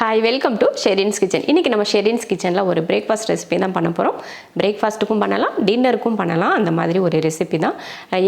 Hi welcome to Sherin's kitchen இன்றைக்கி நம்ம ஷெரின்ஸ் கிச்சனில் ஒரு பிரேக்ஃபாஸ்ட் ரெசிபி தான் பண்ண போகிறோம் பிரேக்ஃபாஸ்ட்டுக்கும் பண்ணலாம் டின்னருக்கும் பண்ணலாம். அந்த மாதிரி ஒரு ரெசிபி தான்.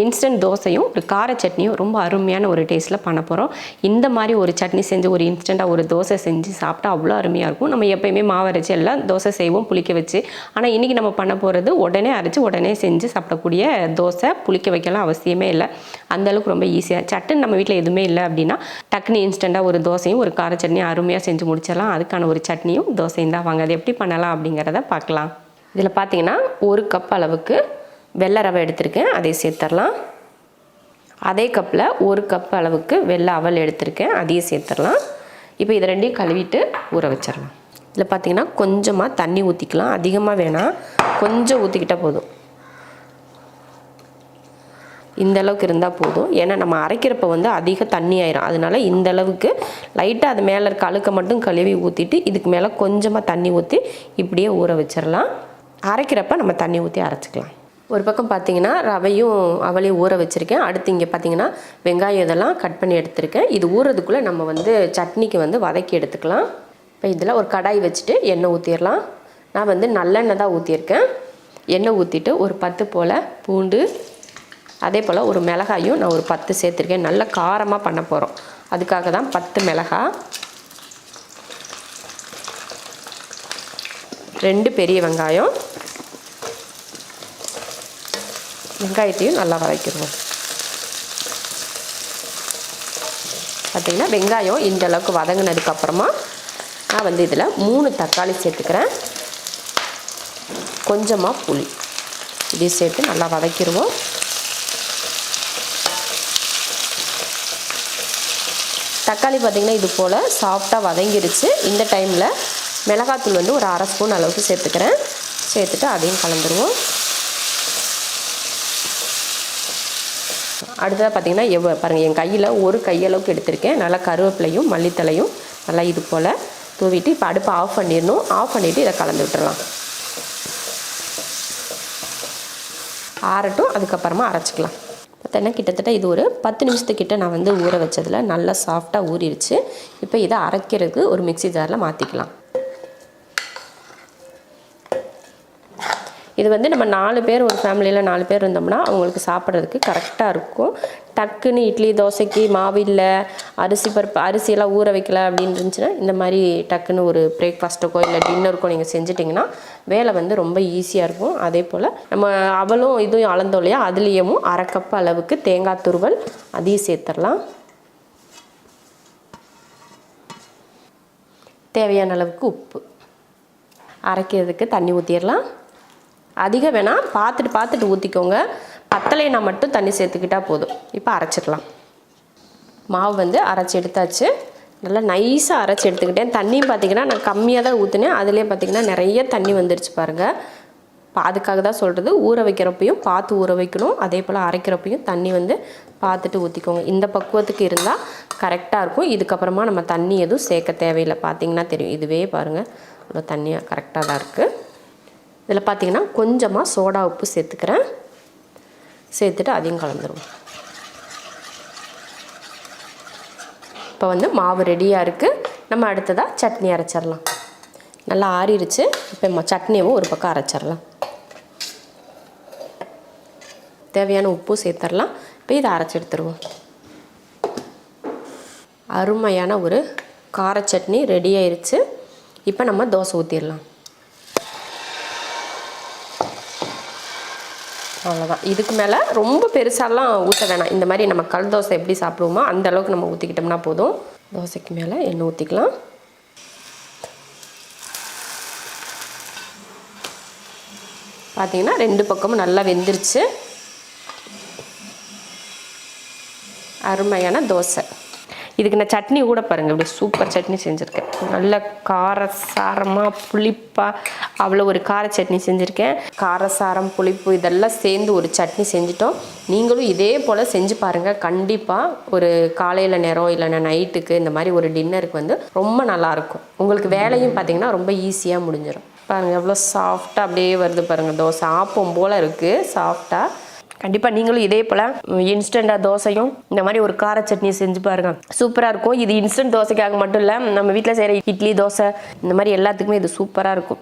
இன்ஸ்டன்ட் தோசையும் ஒரு கார சட்னியும் ரொம்ப அருமையான ஒரு டேஸ்ட்டில் பண்ண போகிறோம் இந்த மாதிரி ஒரு சட்னி செஞ்சு ஒரு இன்ஸ்டண்ட்டாக ஒரு தோசை செஞ்சு சாப்பிட்டா அவ்வளோ அருமையாக இருக்கும். நம்ம எப்போயுமே மாவு அரைச்சி எல்லாம் தோசை செய்வோம் புளிக்க வச்சு. ஆனால் இன்றைக்கி நம்ம பண்ண போகிறது உடனே அரைச்சி உடனே செஞ்சு சாப்பிடக்கூடிய தோசை புளிக்க வைக்கலாம் அவசியமே இல்லை. அந்த அளவுக்கு ரொம்ப ஈஸியாக சட்டுன்னு நம்ம வீட்டில் எதுவுமே இல்லை அப்படின்னா டக்குன்னு இன்ஸ்டண்ட்டாக ஒரு தோசையும் ஒரு கார சட்னியும் அருமையாக செஞ்சு முடிச்சிடலாம் அதுக்கான ஒரு சட்னியும் தோசையும் தான் வாங்க. அது எப்படி பண்ணலாம் அப்படிங்கிறத பார்க்கலாம். இதில் பார்த்தீங்கன்னா ஒரு கப் அளவுக்கு வெள்ளை ரவை எடுத்திருக்கேன். அதை சேர்த்துடலாம் அதே கப்பில் ஒரு கப் அளவுக்கு வெள்ளை அவல் எடுத்திருக்கேன். அதையும் சேர்த்துடலாம் இப்போ இதை ரெண்டையும் கழுவிட்டு ஊற வச்சிடலாம் இதில் பார்த்தீங்கன்னா கொஞ்சமாக தண்ணி ஊற்றிக்கலாம் அதிகமாக வேணால் கொஞ்சம் ஊற்றிக்கிட்டால் போதும். இந்த அளவுக்கு இருந்தால் போதும். ஏன்னா நம்ம அரைக்கிறப்ப வந்து அதிக தண்ணி ஆயிரும். அதனால இந்த அளவுக்கு லைட்டாக அது மேலே இருக்க அழுக்க மட்டும் கழுவி ஊற்றிட்டு இதுக்கு மேலே கொஞ்சமாக தண்ணி ஊற்றி இப்படியே ஊற வச்சிடலாம் அரைக்கிறப்ப நம்ம தண்ணி ஊற்றி அரைச்சிக்கலாம். ஒரு பக்கம் பார்த்தீங்கன்னா ரவையும் அவளையும் ஊற வச்சுருக்கேன். அடுத்து இங்கே பார்த்தீங்கன்னா வெங்காயம் இதெல்லாம் கட் பண்ணி எடுத்திருக்கேன். இது ஊறுறதுக்குள்ளே நம்ம வந்து சட்னிக்கு வந்து வதக்கி எடுத்துக்கலாம். இப்போ இதில் ஒரு கடாய் வச்சுட்டு எண்ணெய் ஊற்றிடலாம் நான் வந்து நல்லெண்ணெய் தான் ஊற்றியிருக்கேன் எண்ணெய் ஊற்றிட்டு ஒரு பத்து போல் பூண்டு அதே போல் ஒரு மிளகாயும் நான் ஒரு பத்து சேர்த்துருக்கேன். நல்ல காரமாக பண்ண போகிறோம் அதுக்காக தான் பத்து மிளகாய் ரெண்டு பெரிய வெங்காயம். வெங்காயத்தையும் நல்லா வதக்கிடுவோம். பார்த்திங்கன்னா வெங்காயம் இந்த அளவுக்கு வதங்கினதுக்கப்புறமா நான் வந்து இதில் மூணு தக்காளி சேர்த்துக்கிறேன். கொஞ்சமாக புளி. இதையும் சேர்த்து நல்லா வதக்கிடுவோம். தக்காளி பார்த்திங்கன்னா இது போல் சாஃப்டாக வதங்கிருச்சு. இந்த டைமில் மிளகாத்தூள் வந்து ஒரு அரை ஸ்பூன் அளவுக்கு சேர்த்துக்கிறேன். சேர்த்துட்டு அதையும் கலந்துருவோம். அடுத்ததாக பார்த்திங்கன்னா எவ்வளோ பாருங்கள் என் கையில் ஒரு கையளவுக்கு எடுத்திருக்கேன். நல்லா கருவேப்பிலையும் மல்லித்தலையும் நல்லா இது போல் தூவிட்டு இப்போ அடுப்பை ஆஃப் பண்ணிடணும். ஆஃப் பண்ணிவிட்டு இதை கலந்து விட்டுறலாம். ஆறட்டும் அதுக்கப்புறமா அரைச்சிக்கலாம். பார்த்தீங்கன்னா கிட்டத்தட்ட இது ஒரு பத்து நிமிஷத்துக்கிட்ட நான் வந்து ஊற வச்சதில் நல்லா சாஃப்டாக ஊறிடுச்சு இப்போ இதை அரைக்கிறதுக்கு ஒரு மிக்சி ஜாரில் மாற்றிக்கலாம் இது வந்து நம்ம நாலு பேர் ஒரு ஃபேமிலியில் நாலு பேர் இருந்தோம்னா அவங்களுக்கு சாப்பிட்றதுக்கு கரெக்டாக இருக்கும். டக்குன்னு இட்லி தோசைக்கு மாவு இல்லை அரிசி பருப்பு அரிசியெல்லாம் ஊற வைக்கல அப்படின்னு இருந்துச்சுன்னா இந்த மாதிரி டக்குன்னு ஒரு பிரேக்ஃபாஸ்ட்டுக்கோ இல்லை டின்னருக்கோ நீங்கள் செஞ்சிட்டிங்கன்னா வேலை வந்து ரொம்ப ஈஸியாக இருக்கும். அதே போல் நம்ம அவளும் இதுவும் அளந்தோம் இல்லையா? அதுலேயும் அரைக்கப்பு அளவுக்கு தேங்காய் துருவல் அதையும் சேர்த்துடலாம் தேவையான அளவுக்கு உப்பு. அரைக்கிறதுக்கு தண்ணி ஊற்றிடலாம் அதிகம் வேணால் பார்த்துட்டு பார்த்துட்டு ஊற்றிக்கோங்க பத்தலைனா மட்டும் தண்ணி சேர்த்துக்கிட்டால் போதும். இப்போ அரைச்சிடலாம். மாவு வந்து அரைச்சி எடுத்தாச்சு. நல்லா நைஸாக அரைச்சி எடுத்துக்கிட்டேன். தண்ணியும் பார்த்தீங்கன்னா நான் கம்மியாக தான் ஊற்றினேன் அதுலேயே பார்த்தீங்கன்னா நிறைய தண்ணி வந்துருச்சு பாருங்கள் இப்போ அதுக்காக தான் சொல்கிறது ஊற வைக்கிறப்பையும் பார்த்து ஊற வைக்கணும். அதே போல் அரைக்கிறப்பையும் தண்ணி வந்து பார்த்துட்டு ஊற்றிக்கோங்க இந்த பக்குவத்துக்கு இருந்தால் கரெக்டாக இருக்கும். இதுக்கப்புறமா நம்ம தண்ணி எதுவும் சேர்க்க தேவையில்லை. பார்த்தீங்கன்னா தெரியும். இதுவே பாருங்கள் இவ்வளோ தண்ணியாக கரெக்டாக தான் இருக்குது இதில் பார்த்தீங்கன்னா கொஞ்சமாக சோடா உப்பு சேர்த்துக்கிறேன். சேர்த்துட்டு அதையும் கலந்துருவோம். இப்போ வந்து மாவு ரெடியாக இருக்குது நம்ம அடுத்ததாக சட்னி அரைச்சிடலாம். நல்லா ஆறிடுச்சு. இப்போ சட்னியவும் ஒரு பக்கம் அரைச்சிடலாம். தேவையான உப்பும் சேர்த்துடலாம். இப்போ இதை அரைச்சி எடுத்துருவோம். அருமையான ஒரு கார சட்னி ரெடி ஆயிடுச்சு. இப்போ நம்ம தோசை ஊற்றிடலாம் அவ்வளோதான் இதுக்கு மேலே ரொம்ப பெருசாலாம் ஊற்ற வேணாம். இந்த மாதிரி நம்ம கல் தோசை எப்படி சாப்பிடுவோமோ அந்த அளவுக்கு நம்ம ஊற்றிக்கிட்டோம்னா போதும். தோசைக்கு மேலே எண்ணெய் ஊற்றிக்கலாம் பார்த்தீங்கன்னா ரெண்டு பக்கமும் நல்லா வெந்துருச்சு. அருமையான தோசை. இதுக்கு நான் சட்னி கூட பாருங்கள் இப்படி சூப்பர் சட்னி செஞ்சுருக்கேன். நல்ல காரசாரமாக புளிப்பாக அவ்வளோ ஒரு கார சட்னி செஞ்சுருக்கேன். காரசாரம் புளிப்பு இதெல்லாம் சேர்ந்து ஒரு சட்னி செஞ்சுட்டோம். நீங்களும் இதே போல் செஞ்சு பாருங்கள் கண்டிப்பாக ஒரு காலையில் நேரம் இல்லைன்னா நைட்டுக்கு இந்த மாதிரி ஒரு டின்னருக்கு வந்து ரொம்ப நல்லாயிருக்கும். உங்களுக்கு வேலையும் பார்த்தீங்கன்னா ரொம்ப ஈஸியாக முடிஞ்சிடும் பாருங்கள் எவ்வளோ சாஃப்டாக அப்படியே வருது பாருங்கள் தோசை ஆப்பம் போல் இருக்குது சாஃப்டாக கண்டிப்பாக நீங்களும் இதே போல் இன்ஸ்டண்ட்டாக தோசையும் இந்த மாதிரி ஒரு கார சட்னி செஞ்சு பாருங்க. சூப்பராக இருக்கும். இது இன்ஸ்டன்ட் தோசைக்காக மட்டும் இல்லை நம்ம வீட்டில் செய்கிற இட்லி தோசை இந்த மாதிரி எல்லாத்துக்குமே இது சூப்பராக இருக்கும்.